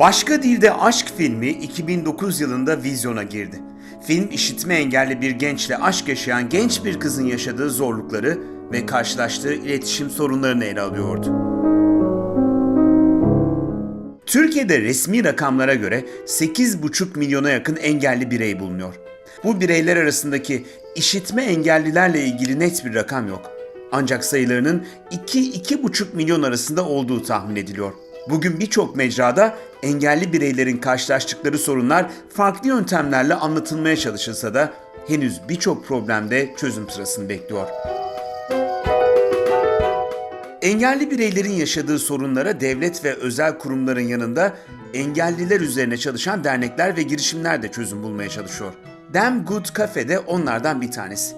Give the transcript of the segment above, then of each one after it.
Başka Dilde Aşk filmi 2009 yılında vizyona girdi. Film işitme engelli bir gençle aşk yaşayan genç bir kızın yaşadığı zorlukları ve karşılaştığı iletişim sorunlarını ele alıyordu. Türkiye'de resmi rakamlara göre 8,5 milyona yakın engelli birey bulunuyor. Bu bireyler arasındaki işitme engellilerle ilgili net bir rakam yok. Ancak sayılarının 2-2,5 milyon arasında olduğu tahmin ediliyor. Bugün birçok mecrada engelli bireylerin karşılaştıkları sorunlar farklı yöntemlerle anlatılmaya çalışılsa da henüz birçok problemde çözüm sırasını bekliyor. Engelli bireylerin yaşadığı sorunlara devlet ve özel kurumların yanında engelliler üzerine çalışan dernekler ve girişimler de çözüm bulmaya çalışıyor. Damn Good Cafe de onlardan bir tanesi.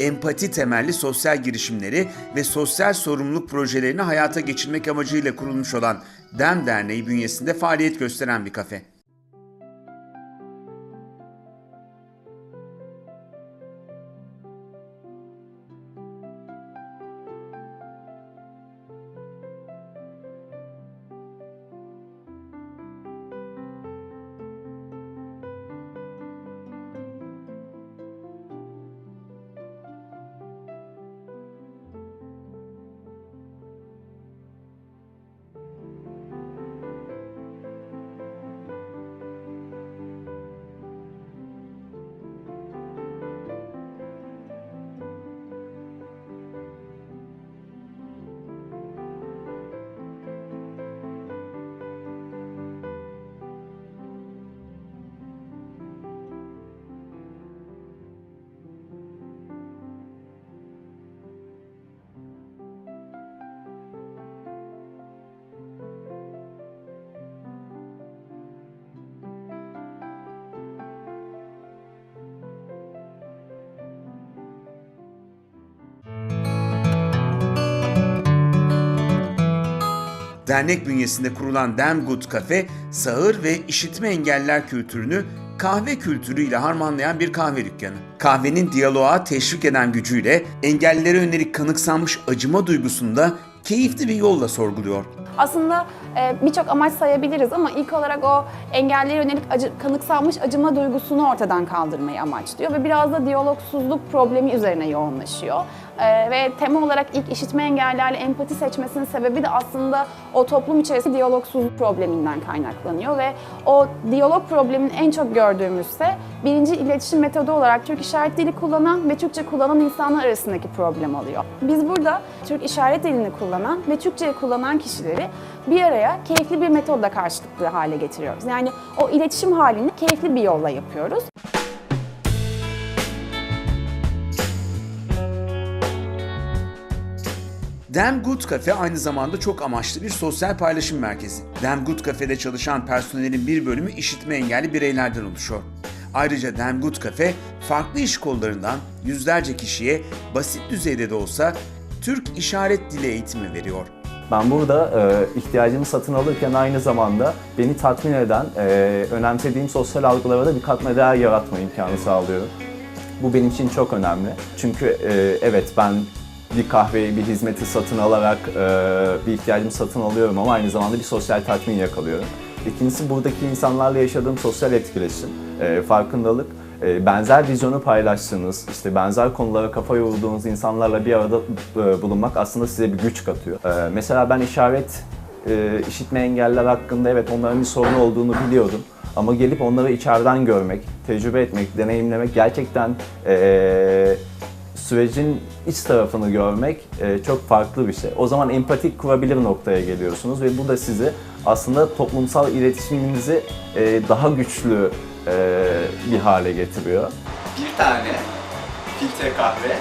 Empati temelli sosyal girişimleri ve sosyal sorumluluk projelerini hayata geçirmek amacıyla kurulmuş olan Dem Derneği bünyesinde faaliyet gösteren bir kafe. Dernek bünyesinde kurulan Damn Good Cafe, sağır ve işitme engeller kültürünü kahve kültürüyle harmanlayan bir kahve dükkanı. Kahvenin diyaloğa teşvik eden gücüyle engellilere yönelik kanıksanmış acıma duygusunu da keyifli bir yolla sorguluyor. Aslında e, birçok amaç sayabiliriz ama ilk olarak o engellilere yönelik acı, kanıksanmış acıma duygusunu ortadan kaldırmayı amaçlıyor ve biraz da diyalogsuzluk problemi üzerine yoğunlaşıyor. E, ve tema olarak ilk işitme engellerle empati seçmesinin sebebi de aslında o toplum içerisinde diyalogsuzluk probleminden kaynaklanıyor ve o diyalog problemini en çok gördüğümüzse birinci iletişim metodu olarak Türk İşaret Dili kullanan ve Türkçe kullanan insanlar arasındaki problem alıyor. Biz burada Türk İşaret Dilini kullanan ve Türkçeyi kullanan kişileri bir araya keyifli bir metodla karşılıklı hale getiriyoruz. Yani o iletişim halini keyifli bir yolla yapıyoruz. Damn Good Cafe aynı zamanda çok amaçlı bir sosyal paylaşım merkezi. Damn Good Cafe'de çalışan personelin bir bölümü işitme engelli bireylerden oluşuyor. Ayrıca Damn Good Cafe farklı iş kollarından yüzlerce kişiye basit düzeyde de olsa Türk İşaret Dili eğitimi veriyor. Ben burada e, ihtiyacımı satın alırken aynı zamanda beni tatmin eden, e, önemsediğim sosyal algılara da bir katma değer yaratma imkanı sağlıyorum. Bu benim için çok önemli. Çünkü e, evet ben bir kahveyi, bir hizmeti satın alarak e, bir ihtiyacımı satın alıyorum ama aynı zamanda bir sosyal tatmin yakalıyorum. İkincisi buradaki insanlarla yaşadığım sosyal etkileşim, e, farkındalık. E, benzer vizyonu paylaştığınız, işte benzer konulara kafa yorduğunuz insanlarla bir arada e, bulunmak aslında size bir güç katıyor. E, mesela ben işaret e, işitme engeller hakkında evet onların bir sorunu olduğunu biliyordum. Ama gelip onları içeriden görmek, tecrübe etmek, deneyimlemek gerçekten e, sürecin iç tarafını görmek e, çok farklı bir şey. O zaman empatik kurabilir noktaya geliyorsunuz ve bu da sizi aslında toplumsal iletişiminizi e, daha güçlü e, bir hale getiriyor. bir tane filtre kahve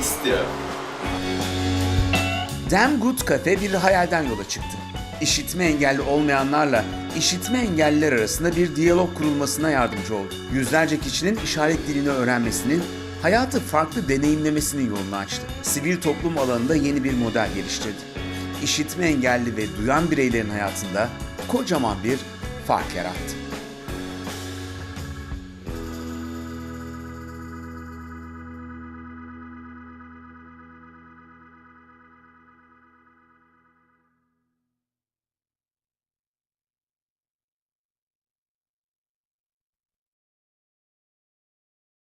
istiyorum. Damn Good Cafe bir hayalden yola çıktı. İşitme engelli olmayanlarla işitme engelliler arasında bir diyalog kurulmasına yardımcı oldu. Yüzlerce kişinin işaret dilini öğrenmesinin, hayatı farklı deneyimlemesinin yolunu açtı. Sivil toplum alanında yeni bir model geliştirdi. İşitme engelli ve duyan bireylerin hayatında kocaman bir fark yarattı.